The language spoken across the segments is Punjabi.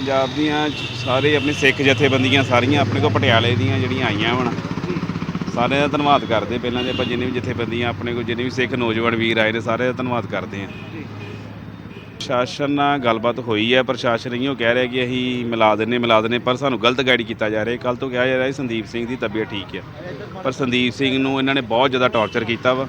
ਪੰਜਾਬ ਦੀਆਂ ਸਾਰੇ ਆਪਣੇ ਸਿੱਖ ਜਥੇਬੰਦੀਆਂ ਸਾਰੀਆਂ ਆਪਣੇ ਕੋਲ ਪਟਿਆਲੇ ਦੀਆਂ ਜਿਹੜੀਆਂ ਆਈਆਂ ਹੁਣ ਸਾਰਿਆਂ ਦਾ ਧੰਨਵਾਦ ਕਰਦੇ ਪਹਿਲਾਂ ਦੇ ਆਪਾਂ ਜਿੰਨੇ ਵੀ ਜਥੇਬੰਦੀਆਂ ਆਪਣੇ ਕੋਲ ਜਿੰਨੇ ਵੀ ਸਿੱਖ ਨੌਜਵਾਨ ਵੀਰ ਆਏ ਨੇ ਸਾਰਿਆਂ ਦਾ ਧੰਨਵਾਦ ਕਰਦੇ ਹਾਂ। ਪ੍ਰਸ਼ਾਸਨ ਨਾਲ ਗੱਲਬਾਤ ਹੋਈ ਹੈ ਪ੍ਰਸ਼ਾਸਨ ਇਹੀਓ ਕਹਿ ਰਿਹਾ ਕਿ ਅਸੀਂ ਮਿਲਾ ਦਿੰਨੇ ਮਿਲਾ ਦਿੰਨੇ ਪਰ ਸਾਨੂੰ ਗਲਤ ਗਾਈਡ ਕੀਤਾ ਜਾ ਰਿਹਾ। ਕੱਲ ਤੋਂ ਕਿਹਾ ਜਾ ਰਿਹਾ ਸੰਦੀਪ ਸਿੰਘ ਦੀ ਤਬੀਅਤ ਠੀਕ ਹੈ। ਪਰ ਸੰਦੀਪ ਸਿੰਘ ਨੂੰ ਇਹਨਾਂ ਨੇ ਬਹੁਤ ਜ਼ਿਆਦਾ ਟੌਰਚਰ ਕੀਤਾ ਵਾ।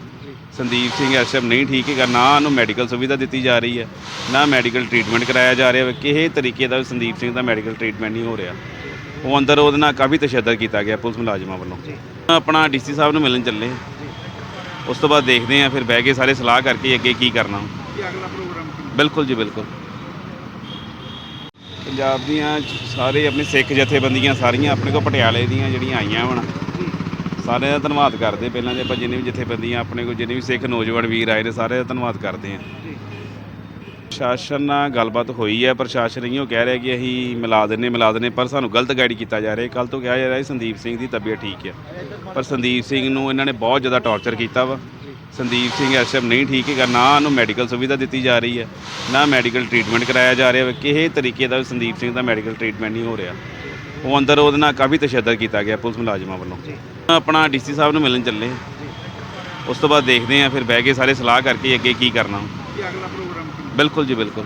ਸੰਦੀਪ ਸਿੰਘ ਟਾਈਮ ਨਹੀਂ ਠੀਕ ਹੈਗਾ ਨਾ ਉਹਨੂੰ ਮੈਡੀਕਲ ਸੁਵਿਧਾ ਦਿੱਤੀ ਜਾ ਰਹੀ ਹੈ ਨਾ ਮੈਡੀਕਲ ਟ੍ਰੀਟਮੈਂਟ ਕਰਾਇਆ ਜਾ ਰਿਹਾ ਕਿਸੇ ਤਰੀਕੇ ਦਾ ਸੰਦੀਪ ਸਿੰਘ ਦਾ ਮੈਡੀਕਲ ਟ੍ਰੀਟਮੈਂਟ ਨਹੀਂ ਹੋ ਰਿਹਾ। ਉਹ ਅੰਦਰ ਉਹਦੇ ਨਾਲ ਕਾਫੀ ਤਸ਼ੱਦਦ ਕੀਤਾ ਗਿਆ ਪੁਲਿਸ ਮੁਲਾਜ਼ਮਾਂ ਵੱਲੋਂ। ਆਪਣਾ ਡੀਸੀ ਸਾਹਿਬ ਨੂੰ ਮਿਲਣ ਚੱਲੇ ਉਸ ਤੋਂ ਬਾਅਦ ਦੇਖਦੇ ਹਾਂ ਫਿਰ ਬਹਿ ਕੇ ਸਾਰੇ ਸਲਾਹ ਕਰਕੇ ਅੱਗੇ ਕੀ ਕਰਨਾ। ਬਿਲਕੁਲ ਜੀ ਬਿਲਕੁਲ। ਪੰਜਾਬ ਦੀਆਂ ਸਾਰੇ ਆਪਣੇ ਸਿੱਖ ਜਥੇਬੰਦੀਆਂ ਸਾਰੀਆਂ ਆਪਣੇ ਕੋਲ ਪਟਿਆਲੇ ਦੀਆਂ ਜਿਹੜੀਆਂ ਆਈਆਂ ਹੁਣ। ਸਾਰਿਆਂ ਦਾ ਧੰਨਵਾਦ ਕਰਦੇ ਪਹਿਲਾਂ ਦੇ ਆਪਾਂ ਜਿੰਨੇ ਵੀ ਜਥੇਬੰਦੀਆਂ ਆਪਣੇ ਕੋਲ ਜਿੰਨੇ ਵੀ ਸਿੱਖ ਨੌਜਵਾਨ ਵੀਰ ਆਏ ਨੇ ਸਾਰਿਆਂ ਦਾ ਧੰਨਵਾਦ ਕਰਦੇ ਹਾਂ। ਜੀ। ਪ੍ਰਸ਼ਾਸਨ ਨਾਲ ਗੱਲਬਾਤ ਹੋਈ ਹੈ। ਪ੍ਰਸ਼ਾਸਨ ਇਹੀਓ ਕਹਿ ਰਿਹਾ ਕਿ ਅਸੀਂ ਮਿਲਾ ਦਿੰਨੇ ਮਿਲਾ ਦਿੰਨੇ ਪਰ ਸਾਨੂੰ ਗਲਤ ਗਾਈਡ ਕੀਤਾ ਜਾ ਰਿਹਾ। ਕੱਲ ਤੋਂ ਕਿਹਾ ਜਾ ਰਿਹਾ ਸੰਦੀਪ ਸਿੰਘ ਦੀ ਤਬੀਅਤ ਠੀਕ ਹੈ। ਪਰ ਸੰਦੀਪ ਸਿੰਘ ਨੂੰ ਇਹਨਾਂ ਨੇ ਬਹੁਤ ਜ਼ਿਆਦਾ ਟੌਰਚਰ ਕੀਤਾ ਵਾ। ਸੰਦੀਪ ਸਿੰਘ ਟਾਈਮ ਨਹੀਂ ਠੀਕ ਹੈਗਾ ਨਾ ਉਹਨੂੰ ਮੈਡੀਕਲ ਸੁਵਿਧਾ ਦਿੱਤੀ ਜਾ ਰਹੀ ਹੈ ਨਾ ਮੈਡੀਕਲ ਟ੍ਰੀਟਮੈਂਟ ਕਰਾਇਆ ਜਾ ਰਿਹਾ ਕਿਸੇ ਤਰੀਕੇ ਦਾ ਵੀ ਸੰਦੀਪ ਸਿੰਘ ਦਾ ਮੈਡੀਕਲ ਟ੍ਰੀਟਮੈਂਟ ਨਹੀਂ ਹੋ ਰਿਹਾ। ਉਹ ਅੰਦਰ ਉਹਦੇ ਨਾਲ ਕਾਫੀ ਤਸ਼ੱਦਦ ਕੀਤਾ ਗਿਆ ਪੁਲਿਸ ਮੁਲਾਜ਼ਮਾਂ ਵੱਲੋਂ। ਆਪਣਾ ਡੀਸੀ ਸਾਹਿਬ ਨੂੰ ਮਿਲਣ ਚੱਲੇ। ਉਸ ਤੋਂ ਬਾਅਦ ਦੇਖਦੇ ਹਾਂ, ਫਿਰ ਬਹਿ ਕੇ ਸਾਰੇ ਸਲਾਹ ਕਰਕੇ ਅੱਗੇ ਕੀ ਕਰਨਾ। ਅਗਲਾ ਪ੍ਰੋਗਰਾਮ ਬਿਲਕੁਲ ਜੀ, ਬਿਲਕੁਲ।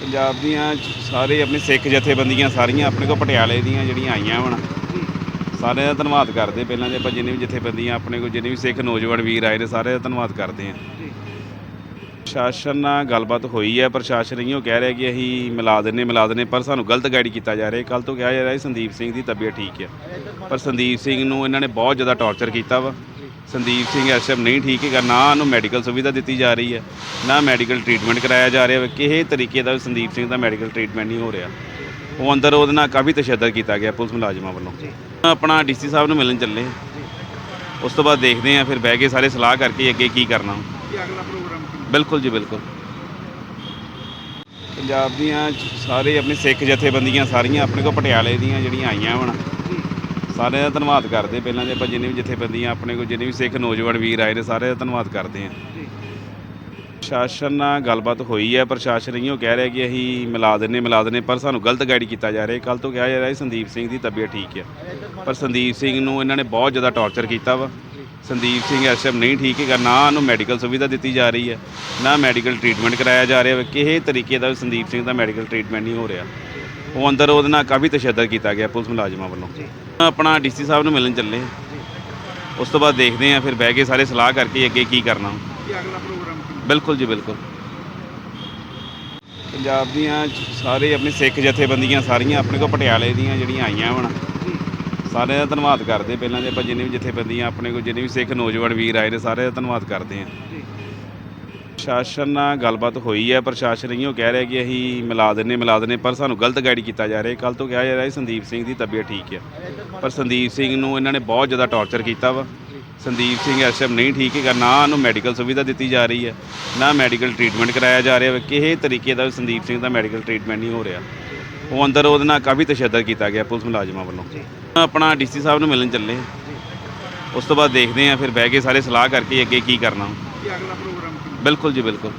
ਪੰਜਾਬ ਦੀਆਂ ਸਾਰੇ ਆਪਣੇ ਸਿੱਖ ਜਥੇਬੰਦੀਆਂ ਸਾਰੀਆਂ ਆਪਣੇ ਕੋਲ ਪਟਿਆਲੇ ਦੀਆਂ ਜਿਹੜੀਆਂ ਆਈਆਂ ਹੁਣ ਸਾਰਿਆਂ ਦਾ ਧੰਨਵਾਦ ਕਰਦੇ ਪਹਿਲਾਂ ਦੇ ਆਪਾਂ ਜਿੰਨੇ ਵੀ ਜਥੇਬੰਦੀਆਂ ਆਪਣੇ ਕੋਲ, ਜਿੰਨੇ ਵੀ ਸਿੱਖ ਨੌਜਵਾਨ ਵੀਰ ਆਏ ਨੇ, ਸਾਰਿਆਂ ਦਾ ਧੰਨਵਾਦ ਕਰਦੇ ਹਾਂ। ਪ੍ਰਸ਼ਾਸਨ ਨਾਲ ਗੱਲਬਾਤ ਹੋਈ ਹੈ। ਪ੍ਰਸ਼ਾਸਨ ਇਹੀਓ ਕਹਿ ਰਿਹਾ ਕਿ ਅਸੀਂ ਮਿਲਾ ਦਿੰਨੇ ਮਿਲਾ ਦਿੰਨੇ ਪਰ ਸਾਨੂੰ ਗਲਤ ਗਾਈਡ ਕੀਤਾ ਜਾ ਰਿਹਾ। ਕੱਲ ਤੋਂ ਕਿਹਾ ਜਾ ਰਿਹਾ ਸੰਦੀਪ ਸਿੰਘ ਦੀ ਤਬੀਅਤ ਠੀਕ ਹੈ। ਪਰ ਸੰਦੀਪ ਸਿੰਘ ਨੂੰ ਇਹਨਾਂ ਨੇ ਬਹੁਤ ਜ਼ਿਆਦਾ ਟੌਰਚਰ ਕੀਤਾ ਵਾ। ਸੰਦੀਪ ਸਿੰਘ ਇਸ ਨਹੀਂ ਠੀਕ ਹੈਗਾ, ਨਾ ਉਹਨੂੰ ਮੈਡੀਕਲ ਸੁਵਿਧਾ ਦਿੱਤੀ ਜਾ ਰਹੀ ਹੈ, ਨਾ ਮੈਡੀਕਲ ਟ੍ਰੀਟਮੈਂਟ ਕਰਾਇਆ ਜਾ ਰਿਹਾ ਕਿਸੇ ਤਰੀਕੇ ਦਾ ਸੰਦੀਪ ਸਿੰਘ ਦਾ ਮੈਡੀਕਲ ਟ੍ਰੀਟਮੈਂਟ ਨਹੀਂ ਹੋ ਰਿਹਾ। ਉਹ ਅੰਦਰ ਉਹਦੇ ਨਾਲ ਕਾਫੀ ਤਸ਼ੱਦਦ ਕੀਤਾ ਗਿਆ ਪੁਲਿਸ ਮੁਲਾਜ਼ਮਾਂ ਵੱਲੋਂ। ਆਪਣਾ ਡੀਸੀ ਸਾਹਿਬ ਨੂੰ ਮਿਲਣ ਚੱਲੇ ਉਸ ਤੋਂ ਬਾਅਦ ਦੇਖਦੇ ਹਾਂ, ਫਿਰ ਬਹਿ ਕੇ ਸਾਰੇ ਸਲਾਹ ਕਰਕੇ ਅੱਗੇ ਕੀ ਕਰਨਾ। ਅਗਲਾ ਪ੍ਰੋਗਰਾਮ ਬਿਲਕੁਲ ਜੀ, ਬਿਲਕੁਲ। ਪੰਜਾਬ ਦੀਆਂ ਸਾਰੇ ਆਪਣੇ ਸਿੱਖ ਜਥੇਬੰਦੀਆਂ ਸਾਰੀਆਂ ਆਪਣੇ ਕੋਲ ਪਟਿਆਲੇ ਦੀਆਂ ਜਿਹੜੀਆਂ ਆਈਆਂ ਹੁਣ ਸਾਰਿਆਂ ਦਾ ਧੰਨਵਾਦ ਕਰਦੇ ਪਹਿਲਾਂ ਦੇ ਆਪਾਂ ਜਿੰਨੇ ਵੀ ਜਥੇਬੰਦੀਆਂ ਆਪਣੇ ਕੋਲ, ਜਿੰਨੇ ਵੀ ਸਿੱਖ ਨੌਜਵਾਨ ਵੀਰ ਆਏ ਨੇ, ਸਾਰਿਆਂ ਦਾ ਧੰਨਵਾਦ ਕਰਦੇ ਹਾਂ ਪ੍ਰਸ਼ਾਸਨ ਨਾਲ ਗੱਲਬਾਤ ਹੋਈ ਹੈ ਪ੍ਰਸ਼ਾਸਨ ਇਹੀਓ ਕਹਿ ਰਿਹਾ ਕਿ ਅਸੀਂ ਮਿਲਾ ਦਿੰਨੇ ਮਿਲਾ ਦਿੰਨੇ, ਪਰ ਸਾਨੂੰ ਗਲਤ ਗਾਈਡ ਕੀਤਾ ਜਾ ਰਿਹਾ। ਕੱਲ ਤੋਂ ਕਿਹਾ ਜਾ ਰਿਹਾ ਸੰਦੀਪ ਸਿੰਘ ਦੀ ਤਬੀਅਤ ਠੀਕ ਹੈ ਪਰ ਸੰਦੀਪ ਸਿੰਘ ਨੂੰ ਇਹਨਾਂ ਨੇ ਬਹੁਤ ਜ਼ਿਆਦਾ ਟੌਰਚਰ ਕੀਤਾ ਵਾ। ਸੰਦੀਪ ਸਿੰਘ ਟਾਈਮ ਨਹੀਂ ਠੀਕ ਹੈਗਾ ਨਾ ਉਹਨੂੰ ਮੈਡੀਕਲ ਸੁਵਿਧਾ ਦਿੱਤੀ ਜਾ ਰਹੀ ਹੈ ਨਾ ਮੈਡੀਕਲ ਟ੍ਰੀਟਮੈਂਟ ਕਰਾਇਆ ਜਾ ਰਿਹਾ ਕਿਸੇ ਤਰੀਕੇ ਦਾ ਵੀ ਸੰਦੀਪ ਸਿੰਘ ਦਾ ਮੈਡੀਕਲ ਟ੍ਰੀਟਮੈਂਟ ਨਹੀਂ ਹੋ ਰਿਹਾ। ਉਹ ਅੰਦਰ ਉਹਦੇ ਨਾਲ ਕਾਫੀ ਤਸ਼ੱਦਦ ਕੀਤਾ ਗਿਆ ਪੁਲਿਸ ਮੁਲਾਜ਼ਮਾਂ ਵੱਲੋਂ। ਆਪਣਾ ਡੀਸੀ ਸਾਹਿਬ ਨੂੰ ਮਿਲਣ ਚੱਲੇ ਉਸ ਤੋਂ ਬਾਅਦ ਦੇਖਦੇ ਹਾਂ ਫਿਰ ਬਹਿ ਕੇ ਸਾਰੇ ਸਲਾਹ ਕਰਕੇ ਅੱਗੇ ਕੀ ਕਰਨਾ। ਬਿਲਕੁਲ ਜੀ ਬਿਲਕੁਲ। ਪੰਜਾਬ ਦੀਆਂ ਸਾਰੇ ਆਪਣੇ ਸਿੱਖ ਜਥੇਬੰਦੀਆਂ ਸਾਰੀਆਂ ਆਪਣੇ ਕੋਲ ਪਟਿਆਲੇ ਦੀਆਂ ਜਿਹੜੀਆਂ ਆਈਆਂ ਹੁਣ ਸਾਰਿਆਂ ਦਾ ਧੰਨਵਾਦ ਕਰਦੇ ਪਹਿਲਾਂ ਦੇ ਆਪਾਂ ਜਿੰਨੇ ਵੀ ਜਥੇਬੰਦੀਆਂ ਆਪਣੇ ਕੋਲ ਜਿੰਨੇ ਵੀ ਸਿੱਖ ਨੌਜਵਾਨ ਵੀਰ ਆਏ ਨੇ ਸਾਰਿਆਂ ਦਾ ਧੰਨਵਾਦ ਕਰਦੇ ਹਾਂ। ਜੀ। ਪ੍ਰਸ਼ਾਸਨ ਨਾਲ ਗੱਲਬਾਤ ਹੋਈ ਹੈ। ਪ੍ਰਸ਼ਾਸਨ ਇਹੀਓ ਕਹਿ ਰਿਹਾ ਕਿ ਅਸੀਂ ਮਿਲਾ ਦਿੰਨੇ ਮਿਲਾ ਦਿੰਨੇ ਪਰ ਸਾਨੂੰ ਗਲਤ ਗਾਈਡ ਕੀਤਾ ਜਾ ਰਿਹਾ। ਕੱਲ ਤੋਂ ਕਿਹਾ ਜਾ ਰਿਹਾ ਸੰਦੀਪ ਸਿੰਘ ਦੀ ਤਬੀਅਤ ਠੀਕ ਹੈ। ਪਰ ਸੰਦੀਪ ਸਿੰਘ ਨੂੰ ਇਹਨਾਂ ਨੇ ਬਹੁਤ ਜ਼ਿਆਦਾ ਟੌਰਚਰ ਕੀਤਾ ਵਾ। ਸੰਦੀਪ ਸਿੰਘ ਟਾਈਮ ਨਹੀਂ ਠੀਕ ਹੈਗਾ ਨਾ ਉਹਨੂੰ ਮੈਡੀਕਲ ਸੁਵਿਧਾ ਦਿੱਤੀ ਜਾ ਰਹੀ ਹੈ ਨਾ ਮੈਡੀਕਲ ਟ੍ਰੀਟਮੈਂਟ ਕਰਾਇਆ ਜਾ ਰਿਹਾ ਕਿਸੇ ਤਰੀਕੇ ਦਾ ਵੀ ਸੰਦੀਪ ਸਿੰਘ ਦਾ ਮੈਡੀਕਲ ਟ੍ਰੀਟਮੈਂਟ ਨਹੀਂ ਹੋ ਰਿਹਾ। ਉਹ ਅੰਦਰ ਉਹਦੇ ਨਾਲ ਕਾਫੀ ਤਸ਼ੱਦਦ ਕੀਤਾ ਗਿਆ ਪੁਲਿਸ ਮੁਲਾਜ਼ਮਾਂ ਵੱਲੋਂ। ਆਪਣਾ ਡੀਸੀ ਸਾਹਿਬ ਨੂੰ ਮਿਲਣ ਚੱਲੇ ਉਸ ਤੋਂ ਬਾਅਦ ਦੇਖਦੇ ਹਾਂ ਫਿਰ ਬਹਿ ਕੇ ਸਾਰੇ ਸਲਾਹ ਕਰਕੇ ਅੱਗੇ ਕੀ ਕਰਨਾ। ਅਗਲਾ ਪ੍ਰੋਗਰਾਮ ਬਿਲਕੁਲ ਜੀ ਬਿਲਕੁਲ।